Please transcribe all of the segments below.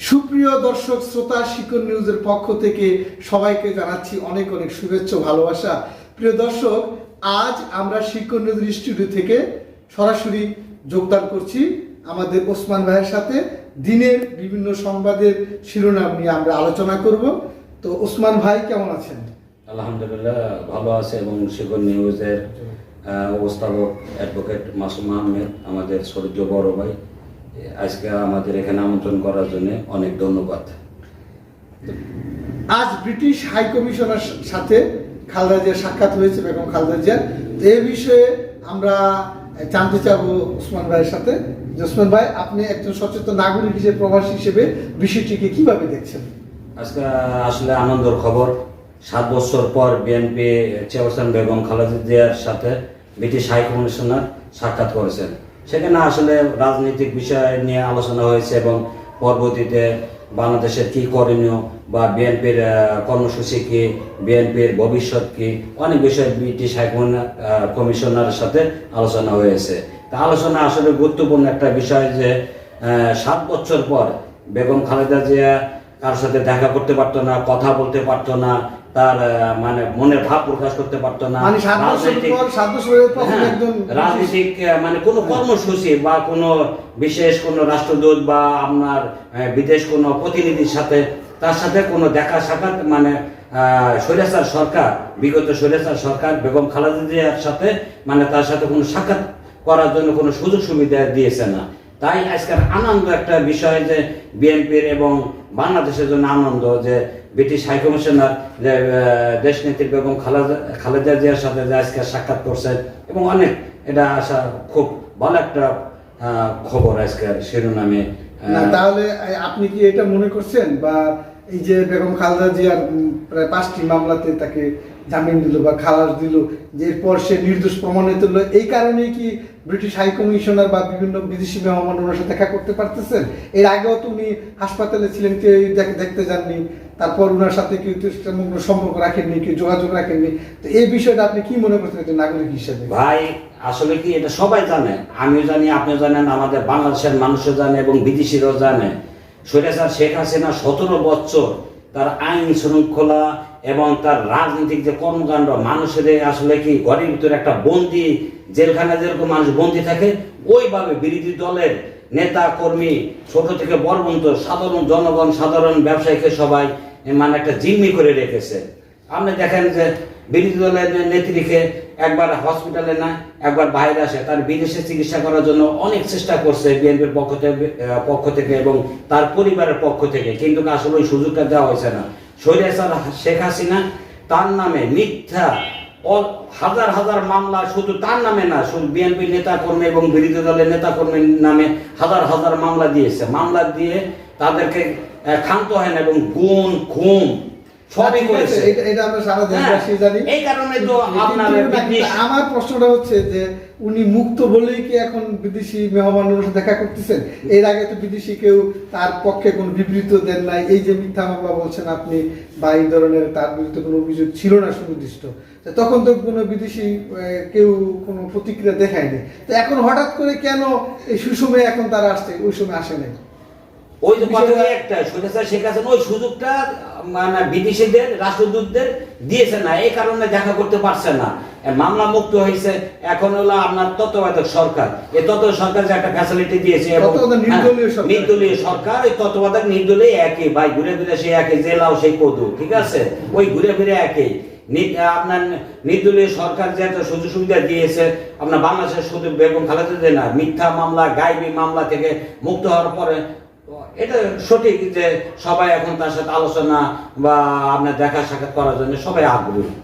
সুপ্রিয় দর্শক শ্রোতা শিকর নিউজের পক্ষ থেকে সবাইকে জানাচ্ছি অনেক অনেক শুভেচ্ছা ভালোবাসা। প্রিয় দর্শক আজ আমরা শিকর নিউজ ইনস্টিটিউট থেকে সরাসরি যোগদান করছি আমাদের ওসমান ভাইয়ের সাথে। দিনের বিভিন্ন সংবাদের শিরোনাম নিয়ে আমরা আলোচনা করব। তো ওসমান ভাই কেমন আছেন? আলহামদুলিল্লাহ ভালো আছে এবং শিকর নিউজের আহ, উপস্থাপক অ্যাডভোকেট মাসুম আহমেদ আমাদের সূর্য বড় ভাই। আজকে আমাদের এখানে আমন্ত্রণ করার জন্য অনেক ধন্যবাদ। আজ ব্রিটিশ হাই কমিশনার সাথে খালদা জিয়ার সাক্ষাৎ হয়েছে বেগম খালেদা জিয়ার তো এই বিষয়ে আমরা জানতে চাবো ওসমান ভাইয়ের সাথে। ওসমান ভাই আপনি একজন সচেতন নাগরিক হিসেবে প্রবাসী হিসেবে বিষয়টিকে কীভাবে দেখছেন? আজকে আসলে আনন্দের খবর সাত বছর পর বিএনপি চেয়ারপারসন বেগম খালেদা জিয়ার সাথে ব্রিটিশ হাই কমিশনার সাক্ষাৎ করেছেন। সেখানে আসলে রাজনৈতিক বিষয় নিয়ে আলোচনা হয়েছে এবং পরবর্তীতে বাংলাদেশের কি করণীয় বা বিএনপির কর্মসূচি কি, বিএনপির ভবিষ্যৎ কি, অনেক বিষয় ব্রিটিশ হাই কমিশনারের সাথে আলোচনা হয়েছে। তা আলোচনা আসলে গুরুত্বপূর্ণ একটা বিষয় যে সাত বছর পর বেগম খালেদা জিয়া কার সাথে দেখা করতে পারতো না কথা বলতে পারতো না তার মানে মনের ভাব প্রকাশ করতে পারতো না। মানে রাজনৈতিক- হ্যাঁ, মানে কোনো কর্মসূচি বা কোনো বিশেষ কোনো রাষ্ট্রদূত বা আপনার বিদেশ কোনো প্রতিনিধির সাথে তার সাথে কোনো দেখা সাক্ষাৎ মানে আহ, স্বৈরাচার সরকার বিগত স্বৈরাচার সরকার বেগম খালেদা জিয়ার সাথে মানে তার সাথে কোনো সাক্ষাৎ করার জন্য কোনো সুযোগ সুবিধা দিয়েছে না। তাই আজকের আনন্দ একটা বিষয় যে বিএনপির এবং বাংলাদেশের জন্য আনন্দ যে ব্রিটিশ হাই কমিশনার যে দেশ দেশনেত্রী বেগম খালেদা খালেদা জিয়ার সাথে যে আজকে সাক্ষাৎ করছেন এবং অনেক এটা আসা খুব ভালো একটা আহ, খবর আজকের শিরোনামে তাহলে আপনি কি এটা মনে করছেন বা এই যে বেগম খালেদা জিয়ার প্রায় পাঁচটি মামলাতে তাকে জামিন দিল বা খালাস দিল, যে এরপর সে নির্দোষ প্রমাণিত হলো, এই কারণেই কি ব্রিটিশ হাই কমিশনার বা বিভিন্ন বিদেশি মেহমান ওনার সাথে দেখা করতে পারতেছেন? এর আগেও তো উনি হাসপাতালে ছিলেন, কেউ দেখ- দেখতে যাননি। তারপর ওনার সাথে কেউ সম্পর্ক রাখেননি, কেউ যোগাযোগ রাখেননি। তো এই বিষয়টা আপনি কি মনে করছেন একজন নাগরিক হিসেবে? ভাই, আসলে কি এটা সবাই জানে, আমিও জানি, আপনিও জানেন, আমাদের বাংলাদেশের মানুষও জানে এবং বিদেশিরাও জানে। স্বৈরাচার শেখ হাসিনা সতেরো বছর তার আইন শৃঙ্খলা এবং তার রাজনৈতিক যে কর্মকাণ্ড, মানুষের আসলে কি ঘরের ভিতরে একটা বন্দি জেলখানা যেরকম মানুষ বন্দি থাকে, ওইভাবে বিরোধী দলের নেতা, কর্মী, ছোট থেকে বড় সাধারণ জনগণ, সাধারণ ব্যবসায়ীকে সবাই মানে একটা জিম্মি করে রেখেছে। আপনি দেখেন যে বিরোধী দলের নেত্রীকে একবার হসপিটালে না একবার বাইরে আসে, তার বিদেশে চিকিৎসা করার জন্য অনেক চেষ্টা করছে বিএনপির পক্ষ থেকে পক্ষ থেকে এবং তার পরিবারের পক্ষ থেকে, কিন্তু আসলে ওই সুযোগটা দেওয়া হয়েছে না। স্বৈরাচার শেখ হাসিনা, তার নামে মিথ্যা হাজার হাজার মামলা, শুধু তার নামে না, শুধু বিএনপি নেতা কর্মী এবং বিরোধী দলের নেতা কর্মীর নামে হাজার হাজার মামলা দিয়েছে। মামলা দিয়ে তাদেরকে ক্ষান্ত হয় না এবং গুণ খুন সবই করেছে। এটা- আমরা সারা হ্যাঁ, দেশবাসী জানি। এই কারণে তো আপনার আমার প্রশ্নটা হচ্ছে যে উনি মুক্ত বলেই কি এখন বিদেশি মেহমানের সাথে দেখা করতেছেন? এর আগে তো বিদেশি কেউ তার পক্ষে কোনো বিবৃত দেন নাই। এই যে মিথ্যা মামলা বলছেন আপনি বা এই ধরনের তার বিরুদ্ধে কোনো অভিযোগ ছিল না সুনির্দিষ্ট। তখন তো কোনো বিদেশি কেউ কোনো প্রতিক্রিয়া দেখায়নি। তো এখন হঠাৎ করে কেন এই সুসময়ে এখন তারা আসছে? ওই সময় আসে নাই। ওই যে কথা একটা শেখ হাসিনা ওই সুযোগটা মানে বিদেশিদের রাষ্ট্রদূতদের দিয়েছে না এই কারণে দেখা করতে পারছে না। মামলা মুক্ত হয়েছে এখন হলো আপনার তত্ত্বাবধায়ক সরকার। এই তত্ত্বাবধায়ক সরকার যে একটা ফ্যাসিলিটি দিয়েছে এবং হ্যাঁ, নির্দলীয় সরকার। এই তত্ত্বাবধায়ক নির্দলীয় একই ভাই ঘুরে ফিরে সেই একই জেলাও সেই কদু ঠিক আছে? ওই ঘুরে ফিরে একই। আপনার নির্দলীয় সরকার যে একটা সুযোগ সুবিধা দিয়েছে আপনার বাংলাদেশের শুধু বেগম খালেদা না মিথ্যা মামলা গাইবি মামলা থেকে মুক্ত হওয়ার পরে এটা সঠিক যে সবাই এখন তার সাথে আলোচনা বা আপনার দেখা সাক্ষাৎ করার জন্য সবাই আগ্রহী।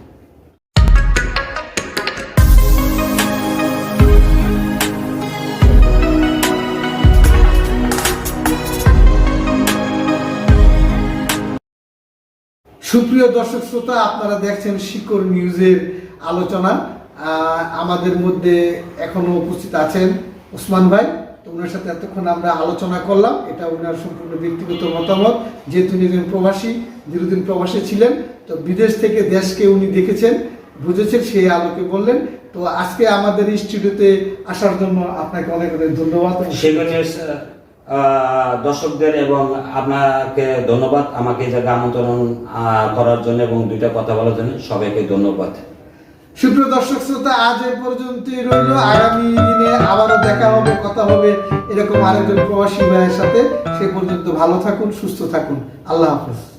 সুপ্রিয় দর্শক শ্রোতা, আপনারা দেখছেন শিকর নিউজের আলোচনা। আমাদের মধ্যে এখনও উপস্থিত আছেন ওসমান ভাই। তো ওনার সাথে এতক্ষণ আমরা আলোচনা করলাম, এটা ওনার সম্পূর্ণ ব্যক্তিগত মতামত। যেহেতু উনি একজন প্রবাসী, দীর্ঘদিন প্রবাসী ছিলেন, তো বিদেশ থেকে দেশকে উনি দেখেছেন, বুঝেছেন সেই আলোকে বললেন। তো আজকে আমাদের স্টুডিওতে আসার জন্য আপনাকে অনেক অনেক ধন্যবাদ। দর্শকদের এবং আপনাকে ধন্যবাদ আমাকে এই আমন্ত্রণ করার জন্য এবং দুইটা কথা বলার জন্য সবাইকে ধন্যবাদ। সুপ্রিয় দর্শক শ্রোতা, আজ এ পর্যন্তই রইল। আগামী দিনে আবারও দেখা হবে, কথা হবে এরকম আরেকজন প্রবাসী ভাইয়ের সাথে। সে পর্যন্ত ভালো থাকুন, সুস্থ থাকুন। আল্লাহ হাফেজ।